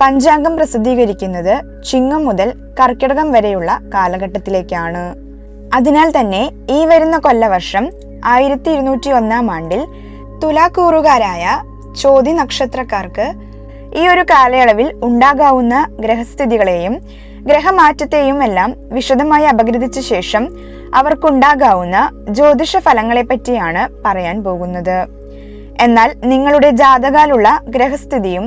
പഞ്ചാംഗം പ്രസിദ്ധീകരിക്കുന്നത് ചിങ്ങം മുതൽ കർക്കിടകം വരെയുള്ള കാലഘട്ടത്തിലേക്കാണ്. അതിനാൽ തന്നെ ഈ വരുന്ന കൊല്ലവർഷം ആയിരത്തി ഇരുന്നൂറ്റി ഒന്നാം ആണ്ടിൽ തുലാക്കൂറുകാരായ ചോതി നക്ഷത്രക്കാർക്ക് ഈ ഒരു കാലയളവിൽ ഉണ്ടാകാവുന്ന ഗ്രഹസ്ഥിതികളെയും ഗ്രഹമാറ്റത്തെയും എല്ലാം വിശദമായി അപഗ്രഥിച്ച ശേഷം അവർക്കുണ്ടാകാവുന്ന ജ്യോതിഷ ഫലങ്ങളെ പറ്റിയാണ് പറയാൻ പോകുന്നത്. എന്നാൽ നിങ്ങളുടെ ജാതകാലുള്ള ഗ്രഹസ്ഥിതിയും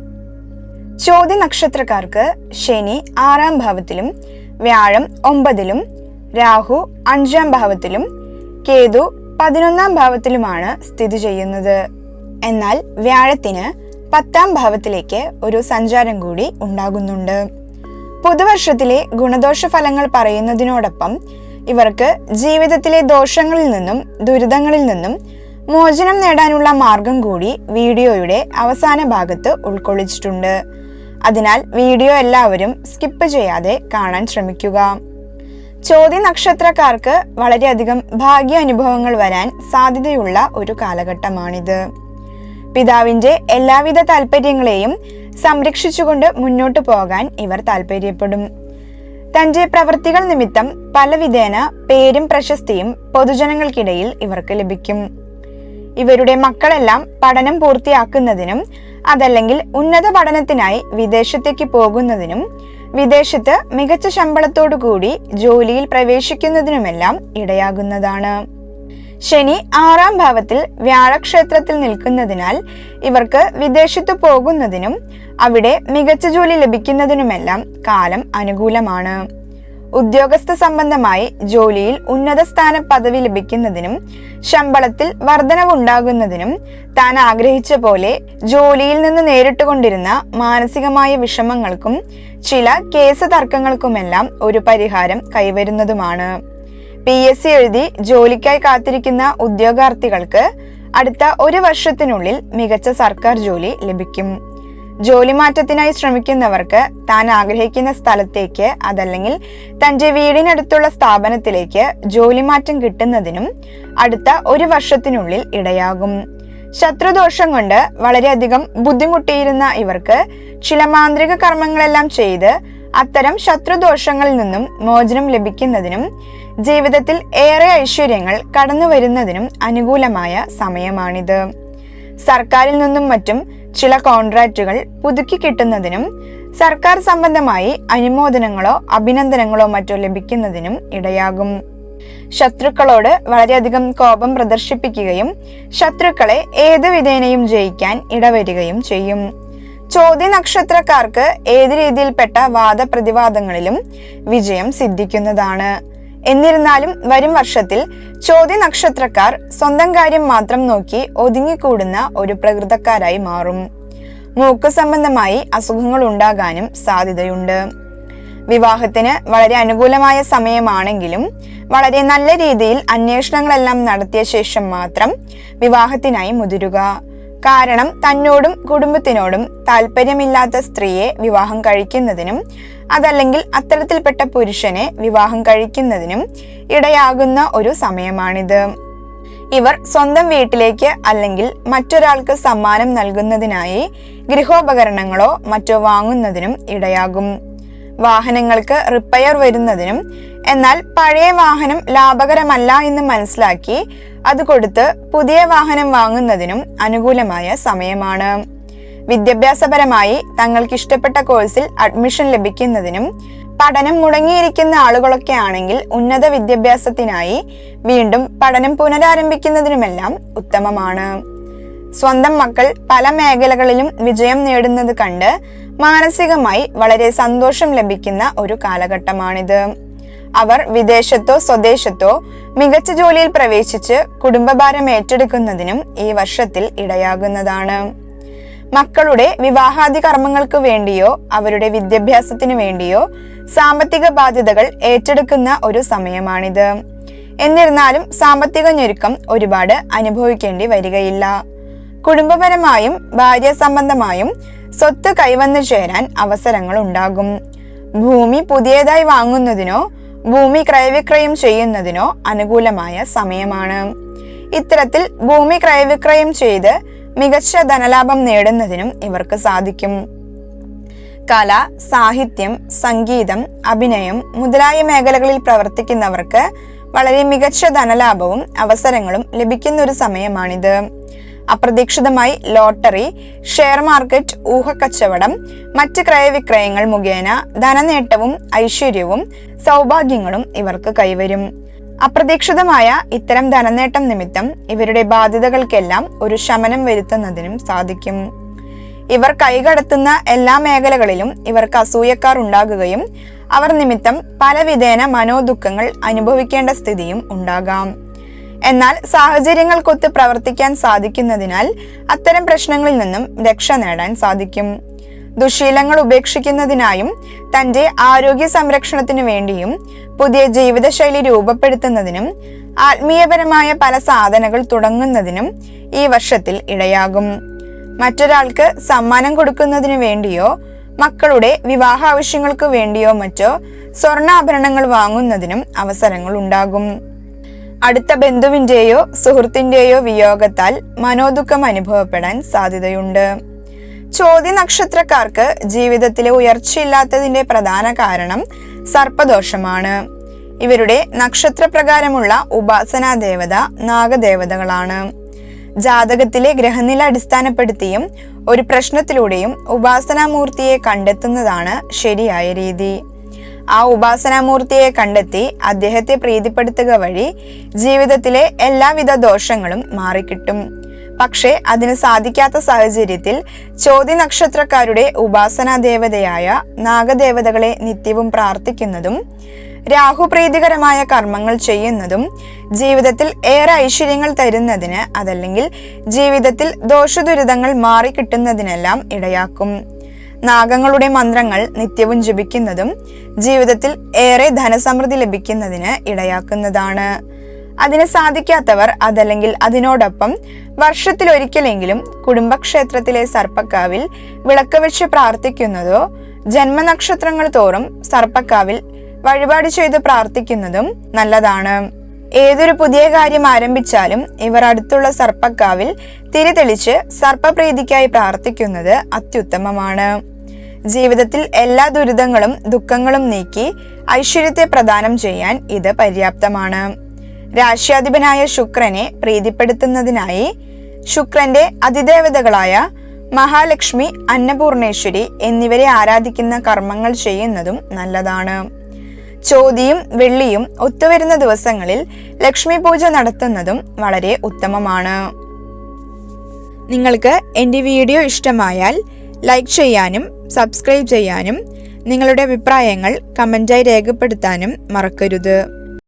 ചോദ്യ നക്ഷത്രക്കാർക്ക് ശനി ആറാം ഭാവത്തിലും വ്യാഴം ഒമ്പതിലും രാഹു അഞ്ചാം ഭാവത്തിലും കേതു പതിനൊന്നാം ഭാവത്തിലുമാണ് സ്ഥിതി ചെയ്യുന്നത്. എന്നാൽ വ്യാഴത്തിന് പത്താം ഭാവത്തിലേക്ക് ഒരു സഞ്ചാരം കൂടി ഉണ്ടാകുന്നുണ്ട്. പുതുവർഷത്തിലെ ഗുണദോഷ ഫലങ്ങൾ പറയുന്നതിനോടൊപ്പം ഇവർക്ക് ജീവിതത്തിലെ ദോഷങ്ങളിൽ നിന്നും ദുരിതങ്ങളിൽ നിന്നും മോചനം നേടാനുള്ള മാർഗം കൂടി വീഡിയോയുടെ അവസാന ഭാഗത്ത് ഉൾക്കൊള്ളിച്ചിട്ടുണ്ട്. അതിനാൽ വീഡിയോ എല്ലാവരും സ്കിപ്പ് ചെയ്യാതെ കാണാൻ ശ്രമിക്കുക. ചോദ്യ നക്ഷത്രക്കാർക്ക് വളരെയധികം ഭാഗ്യ അനുഭവങ്ങൾ വരാൻ സാധ്യതയുള്ള ഒരു കാലഘട്ടമാണിത്. പിതാവിന്റെ എല്ലാവിധ താല്പര്യങ്ങളെയും സംരക്ഷിച്ചുകൊണ്ട് മുന്നോട്ടു പോകാൻ ഇവർ താല്പര്യപ്പെടും തന്റെ പ്രവൃത്തികൾ നിമിത്തം പലവിധേന പേരും പ്രശസ്തിയും പൊതുജനങ്ങൾക്കിടയിൽ ഇവർക്ക് ലഭിക്കും. ഇവരുടെ മക്കളെല്ലാം പഠനം പൂർത്തിയാക്കുന്നതിനും അതല്ലെങ്കിൽ ഉന്നത പഠനത്തിനായി വിദേശത്തേക്ക് പോകുന്നതിനും വിദേശത്ത് മികച്ച ശമ്പളത്തോടു കൂടി ജോലിയിൽ പ്രവേശിക്കുന്നതിനുമെല്ലാം ഇടയാകുന്നതാണ്. ശനി ആറാം ഭാവത്തിൽ വ്യാഴക്ഷേത്രത്തിൽ നിൽക്കുന്നതിനാൽ ഇവർക്ക് വിദേശത്ത് പോകുന്നതിനും അവിടെ മികച്ച ജോലി ലഭിക്കുന്നതിനുമെല്ലാം കാലം അനുകൂലമാണ്. ഉദ്യോഗസ്ഥ സംബന്ധമായി ജോലിയിൽ ഉന്നത സ്ഥാന പദവി ലഭിക്കുന്നതിനും ശമ്പളത്തിൽ വർധനവുണ്ടാകുന്നതിനും താൻ ആഗ്രഹിച്ച പോലെ ജോലിയിൽ നിന്ന് നേരിട്ടുകൊണ്ടിരുന്ന മാനസികമായ വിഷമങ്ങൾക്കും ചില കേസ് തർക്കങ്ങൾക്കുമെല്ലാം ഒരു പരിഹാരം കൈവരുന്നതുമാണ്. പി. എസ്. സി. എഴുതി ജോലിക്കായി കാത്തിരിക്കുന്ന ഉദ്യോഗാർത്ഥികൾക്ക് അടുത്ത ഒരു വർഷത്തിനുള്ളിൽ മികച്ച സർക്കാർ ജോലി ലഭിക്കും. ജോലി മാറ്റത്തിനായി ശ്രമിക്കുന്നവർക്ക് താൻ ആഗ്രഹിക്കുന്ന സ്ഥലത്തേക്ക് അതല്ലെങ്കിൽ തന്റെ വീടിനടുത്തുള്ള സ്ഥാപനത്തിലേക്ക് ജോലി മാറ്റം കിട്ടുന്നതിനും അടുത്ത ഒരു വർഷത്തിനുള്ളിൽ ഇടയാകും. ശത്രുദോഷം കൊണ്ട് വളരെയധികം ബുദ്ധിമുട്ടിയിരുന്ന ഇവർക്ക് ചില മാന്ത്രിക കർമ്മങ്ങളെല്ലാം ചെയ്ത് അത്തരം ശത്രുദോഷങ്ങളിൽ നിന്നും മോചനം ലഭിക്കുന്നതിനും ജീവിതത്തിൽ ഏറെ ഐശ്വര്യങ്ങൾ കടന്നു വരുന്നതിനും അനുകൂലമായ സമയമാണിത്. സർക്കാരിൽ നിന്നും മറ്റും ചില കോൺട്രാക്റ്റുകൾ പുതുക്കി കിട്ടുന്നതിനും സർക്കാർ സംബന്ധമായി അനുമോദനങ്ങളോ അഭിനന്ദനങ്ങളോ മറ്റോ ലഭിക്കുന്നതിനും ഇടയാകും. ശത്രുക്കളോട് വളരെയധികം കോപം പ്രദർശിപ്പിക്കുകയും ശത്രുക്കളെ ഏത് വിധേനയും ജയിക്കാൻ ഇടവരികയും ചെയ്യും. ചോദ്യ നക്ഷത്രക്കാർക്ക് ഏത് രീതിയിൽപ്പെട്ട വാദപ്രതിവാദങ്ങളിലും വിജയം സിദ്ധിക്കുന്നതാണ്. എന്നിരുന്നാലും വരും വർഷത്തിൽ ചോദ്യ നക്ഷത്രക്കാർ സ്വന്തം കാര്യം മാത്രം നോക്കി ഒതുങ്ങിക്കൂടുന്ന ഒരു പ്രകൃതക്കാരായി മാറും. മൂക്ക് സംബന്ധമായി അസുഖങ്ങൾ ഉണ്ടാകാനും സാധ്യതയുണ്ട്. വിവാഹത്തിന് വളരെ അനുകൂലമായ സമയമാണെങ്കിലും വളരെ നല്ല രീതിയിൽ അന്വേഷണങ്ങളെല്ലാം നടത്തിയ ശേഷം മാത്രം വിവാഹത്തിനായി മുതിരുക. കാരണം തന്നോടും കുടുംബത്തിനോടും താല്പര്യമില്ലാത്ത സ്ത്രീയെ വിവാഹം കഴിക്കുന്നതിനും അതല്ലെങ്കിൽ അത്തരത്തിൽപ്പെട്ട പുരുഷനെ വിവാഹം കഴിക്കുന്നതിനും ഇടയാകുന്ന ഒരു സമയമാണിത്. ഇവർ സ്വന്തം വീട്ടിലേക്ക് അല്ലെങ്കിൽ മറ്റൊരാൾക്ക് സമ്മാനം നൽകുന്നതിനായി ഗൃഹോപകരണങ്ങളോ മറ്റോ വാങ്ങുന്നതിനും ഇടയാകും. വാഹനങ്ങൾക്ക് റിപ്പയർ വരുന്നതിനും എന്നാൽ പഴയ വാഹനം ലാഭകരമല്ല എന്ന് മനസ്സിലാക്കി അത് കൊടുത്ത് പുതിയ വാഹനം വാങ്ങുന്നതിനും അനുകൂലമായ സമയമാണ്. വിദ്യാഭ്യാസപരമായി തങ്ങൾക്ക് ഇഷ്ടപ്പെട്ട കോഴ്സിൽ അഡ്മിഷൻ ലഭിക്കുന്നതിനും പഠനം മുടങ്ങിയിരിക്കുന്ന ആളുകളൊക്കെ ആണെങ്കിൽ ഉന്നത വിദ്യാഭ്യാസത്തിനായി വീണ്ടും പഠനം പുനരാരംഭിക്കുന്നതിനുമെല്ലാം ഉത്തമമാണ്. സ്വന്തം മക്കൾ പല മേഖലകളിലും വിജയം നേടുന്നത് കണ്ട് മാനസികമായി വളരെ സന്തോഷം ലഭിക്കുന്ന ഒരു കാലഘട്ടമാണിത്. അവർ വിദേശത്തോ സ്വദേശത്തോ മികച്ച ജോലിയിൽ പ്രവേശിച്ച് കുടുംബഭാരം ഏറ്റെടുക്കുന്നതിനും ഈ വർഷത്തിൽ ഇടയാകുന്നതാണ്. മക്കളുടെ വിവാഹാദി കർമ്മങ്ങൾക്ക് വേണ്ടിയോ അവരുടെ വിദ്യാഭ്യാസത്തിനു വേണ്ടിയോ സാമ്പത്തിക ബാധ്യതകൾ ഏറ്റെടുക്കുന്ന ഒരു സമയമാണിത്. എന്നിരുന്നാലും സാമ്പത്തിക ഞെരുക്കം ഒരുപാട് അനുഭവിക്കേണ്ടി വരികയില്ല. കുടുംബപരമായും ഭാര്യ സംബന്ധമായും സ്വത്ത് കൈവന്നു ചേരാൻ അവസരങ്ങൾ ഉണ്ടാകും. ഭൂമി പുതിയതായി വാങ്ങുന്നതിനോ ഭൂമി ക്രയവിക്രയം ചെയ്യുന്നതിനോ അനുകൂലമായ സമയമാണ്. ഇത്തരത്തിൽ ഭൂമി ക്രയവിക്രയം ചെയ്ത് മികച്ച ധനലാഭം നേടുന്നതിനും ഇവർക്ക് സാധിക്കും. കല സാഹിത്യം സംഗീതം അഭിനയം മുതലായ മേഖലകളിൽ പ്രവർത്തിക്കുന്നവർക്ക് വളരെ മികച്ച ധനലാഭവും അവസരങ്ങളും ലഭിക്കുന്ന ഒരു സമയമാണിത്. അപ്രതീക്ഷിതമായി ലോട്ടറി ഷെയർ മാർക്കറ്റ് ഊഹക്കച്ചവടം മറ്റ് ക്രയവിക്രയങ്ങൾ മുഖേന ധനനേട്ടവും ഐശ്വര്യവും സൗഭാഗ്യങ്ങളും ഇവർക്ക് കൈവരും. അപ്രതീക്ഷിതമായ ഇത്തരം ധനനേട്ടം നിമിത്തം ഇവരുടെ ബാധ്യതകൾക്കെല്ലാം ഒരു ശമനം വരുത്തുന്നതിനും സാധിക്കും. ഇവർ കൈകടത്തുന്ന എല്ലാ മേഖലകളിലും ഇവർക്ക് അസൂയക്കാർ ഉണ്ടാകുകയും അവർ നിമിത്തം പലവിധേന മനോദുഃഖങ്ങൾ അനുഭവിക്കേണ്ട സ്ഥിതിയും ഉണ്ടാകാം. എന്നാൽ സാഹചര്യങ്ങൾക്കൊത്ത് പ്രവർത്തിക്കാൻ സാധിക്കുന്നതിനാൽ അത്തരം പ്രശ്നങ്ങളിൽ നിന്നും രക്ഷ നേടാൻ സാധിക്കും. ദുശീലങ്ങൾ ഉപേക്ഷിക്കുന്നതിനായും തന്റെ ആരോഗ്യ സംരക്ഷണത്തിനു വേണ്ടിയും പുതിയ ജീവിതശൈലി രൂപപ്പെടുത്തുന്നതിനും ആത്മീയപരമായ പല സാധനകൾ തുടങ്ങുന്നതിനും ഈ വർഷത്തിൽ ഇടയാകും. മറ്റൊരാൾക്ക് സമ്മാനം കൊടുക്കുന്നതിനു വേണ്ടിയോ മക്കളുടെ വിവാഹ ആവശ്യങ്ങൾക്ക് വേണ്ടിയോ മറ്റോ സ്വർണാഭരണങ്ങൾ വാങ്ങുന്നതിനും അവസരങ്ങൾ ഉണ്ടാകും. അടുത്ത ബന്ധുവിന്റെയോ സുഹൃത്തിന്റെയോ വിയോഗത്താൽ മനോദുഃഖം അനുഭവപ്പെടാൻ സാധ്യതയുണ്ട്. ചോദ്യ നക്ഷത്രക്കാർക്ക് ജീവിതത്തിലെ ഉയർച്ചയില്ലാത്തതിന്റെ പ്രധാന കാരണം സർപ്പദോഷമാണ്. ഇവരുടെ നക്ഷത്രപ്രകാരമുള്ള ഉപാസനാ ദേവത നാഗദേവതകളാണ്. ജാതകത്തിലെ ഗ്രഹനില അടിസ്ഥാനപ്പെടുത്തിയും ഒരു പ്രശ്നത്തിലൂടെയും ഉപാസനാമൂർത്തിയെ കണ്ടെത്തുന്നതാണ് ശരിയായ രീതി. ആ ഉപാസനാമൂർത്തിയെ കണ്ടെത്തി അദ്ദേഹത്തെ പ്രീതിപ്പെടുത്തുക വഴി ജീവിതത്തിലെ എല്ലാവിധ ദോഷങ്ങളും മാറിക്കിട്ടും. പക്ഷേ അതിന് സാധിക്കാത്ത സാഹചര്യത്തിൽ ചോദ്യ നക്ഷത്രക്കാരുടെ ഉപാസനാ ദേവതയായ നാഗദേവതകളെ നിത്യവും പ്രാർത്ഥിക്കുന്നതും രാഹുപ്രീതികരമായ കർമ്മങ്ങൾ ചെയ്യുന്നതും ജീവിതത്തിൽ ഏറെ ഐശ്വര്യങ്ങൾ തരുന്നതിന് അതല്ലെങ്കിൽ ജീവിതത്തിൽ ദോഷദുരിതങ്ങൾ മാറിക്കിട്ടുന്നതിനെല്ലാം ഇടയാക്കും. നാഗങ്ങളുടെ മന്ത്രങ്ങൾ നിത്യവും ജപിക്കുന്നതും ജീവിതത്തിൽ ഏറെ ധനസമൃദ്ധി ലഭിക്കുന്നതിന് ഇടയാക്കുന്നതാണ്. അതിന് സാധിക്കാത്തവർ അതല്ലെങ്കിൽ അതിനോടൊപ്പം വർഷത്തിലൊരിക്കലെങ്കിലും കുടുംബക്ഷേത്രത്തിലെ സർപ്പക്കാവിൽ വിളക്ക് വെച്ച് പ്രാർത്ഥിക്കുന്നതോ ജന്മനക്ഷത്രങ്ങൾ തോറും സർപ്പക്കാവിൽ വഴിപാട് ചെയ്ത് പ്രാർത്ഥിക്കുന്നതും നല്ലതാണ്. ഏതൊരു പുതിയ കാര്യം ആരംഭിച്ചാലും ഇവർ അടുത്തുള്ള സർപ്പക്കാവിൽ തിരിതെളിച്ച് സർപ്പപ്രീതിക്കായി പ്രാർത്ഥിക്കുന്നത് അത്യുത്തമമാണ്. ജീവിതത്തിൽ എല്ലാ ദുരിതങ്ങളും ദുഃഖങ്ങളും നീക്കി ഐശ്വര്യത്തെ പ്രദാനം ചെയ്യാൻ ഇത് പര്യാപ്തമാണ്. രാശ്യാധിപനായ ശുക്രനെ പ്രീതിപ്പെടുത്തുന്നതിനായി ശുക്രന്റെ അതിദേവതകളായ മഹാലക്ഷ്മി അന്നപൂർണേശ്വരി എന്നിവരെ ആരാധിക്കുന്ന കർമ്മങ്ങൾ ചെയ്യുന്നതും നല്ലതാണ്. ചോതിയും വെള്ളിയും ഒത്തുവരുന്ന ദിവസങ്ങളിൽ ലക്ഷ്മി പൂജ നടത്തുന്നതും വളരെ ഉത്തമമാണ്. നിങ്ങൾക്ക് എന്റെ വീഡിയോ ഇഷ്ടമായാൽ ലൈക്ക് ചെയ്യാനും സബ്സ്ക്രൈബ് ചെയ്യാനും നിങ്ങളുടെ അഭിപ്രായങ്ങൾ കമന്റായി രേഖപ്പെടുത്താനും മറക്കരുത്.